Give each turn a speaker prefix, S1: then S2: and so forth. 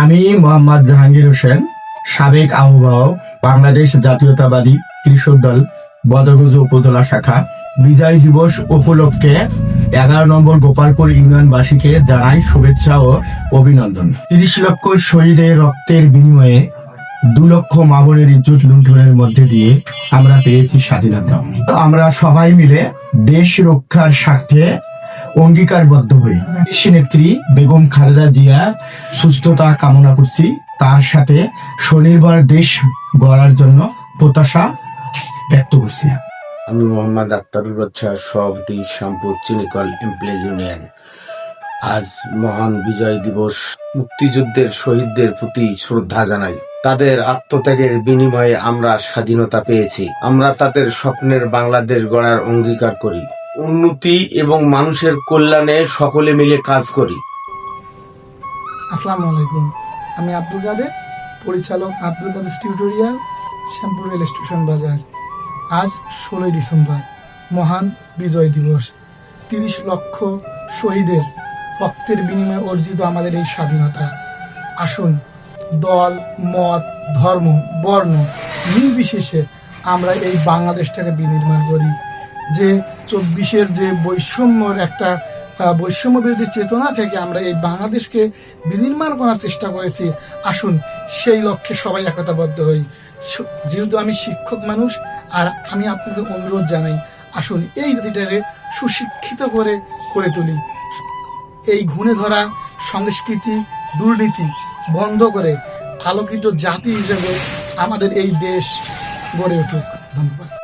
S1: আমি মোহাম্মদ জাহাঙ্গীর হোসেন, সাবেক আহ্বায়ক, বাংলাদেশ জাতীয়তাবাদী কৃষক দল, বদরগঞ্জ উপজেলা শাখা। বিজয় দিবস উপলক্ষে এগারো নম্বর গোপালপুর ইউনিয়নবাসীকে জানাই শুভেচ্ছা ও অভিনন্দন। তিরিশ লক্ষ শহীদের রক্তের বিনিময়ে দু লক্ষ মাবনের ইজ্জত লুণ্ঠনের মধ্যে দিয়ে আমরা পেয়েছি স্বাধীনতা। আমরা সবাই মিলে দেশ রক্ষার স্বার্থে অঙ্গীকারবদ্ধ হই। নেত্রী বেগম খালেদা জিয়া সুস্থতা কামনা করছি। তার সাথে স্বনির্ভর দেশ গড়ার জন্য প্রত্যাশা ব্যক্ত করছি।
S2: আমি মোহাম্মদ আক্তারুল বাচ্চা সভাপতি শ্যামপুর চিনিকল এমপ্লয়িজ ইউনিয়ন। আজ মহান বিজয় দিবস। মুক্তিযুদ্ধের শহীদদের প্রতি শ্রদ্ধা জানাই। তাদের আত্মত্যাগের বিনিময়ে আমরা স্বাধীনতা পেয়েছি। আমরা তাদের স্বপ্নের বাংলাদেশ গড়ার অঙ্গীকার করি। উন্নতি এবং মানুষের কল্যাণে সকলে মিলে কাজ করি।
S3: আসসালামু আলাইকুম। আমি আব্দুল কাদের, পরিচালক Abdul Kader tutorial, Shyampur rail station বাজার। আজ ষোলোই ডিসেম্বর, মহান বিজয় দিবস। তিরিশ লক্ষ শহীদের রক্তের বিনিময়ে অর্জিত আমাদের এই স্বাধীনতা। আসুন, দল, মত, ধর্ম, বর্ণ নির্বিশেষে আমরা এই বাংলাদেশটাকে বিনির্মাণ করি। যে চব্বিশের যে বৈষম্যর একটা বৈষম্য বিরোধী চেতনা থেকে আমরা এই বাংলাদেশকে বিনির্মাণ করার চেষ্টা করেছি, আসুন সেই লক্ষ্যে সবাই একতাবদ্ধ হই। যেহেতু আমি শিক্ষক মানুষ, আর আমি আপনাদের অনুরোধ জানাই, আসুন এই জাতিটাকে সুশিক্ষিত করে করে তুলি। এই ঘুণে ধরা সংস্কৃতি, দুর্নীতি বন্ধ করে আলোকিত জাতি হিসেবে আমাদের এই দেশ গড়ে উঠুক। ধন্যবাদ।